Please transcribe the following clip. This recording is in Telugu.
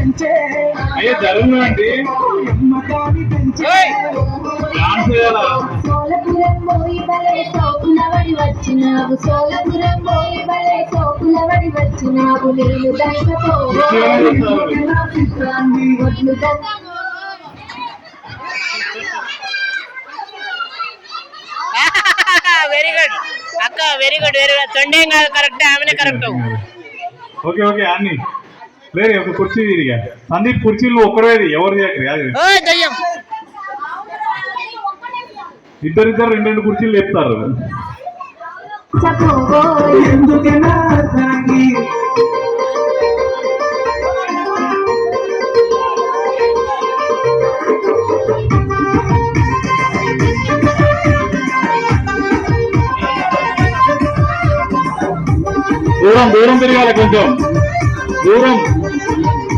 పెంచే. అయ్యే పెంచే డాన్స్ చేయాలా? సోలపురం పోయి బలే సోకులవడి వచ్చినావు. సోలపురం పోయి బలే సోకులవడి వచ్చినావు. ఒడ్లు వెరీ గుడ్. అక్క వెరీ గుడ్ వెరీ గుడ్. తొండేం కాదు కరెక్ట్ ఆమెనే కరెక్ట్. ఓకే ఓకే అన్ని లేదు ఒక కుర్చీ తిరిగా. సందీప్ కుర్చీలు ఒక్కడేది ఎవరు ఇద్దరిద్దరు రెండు రెండు కుర్చీలు చెప్తారు దూరం దూరం తిరగాలి కొంచెం. దూరం. Thank you.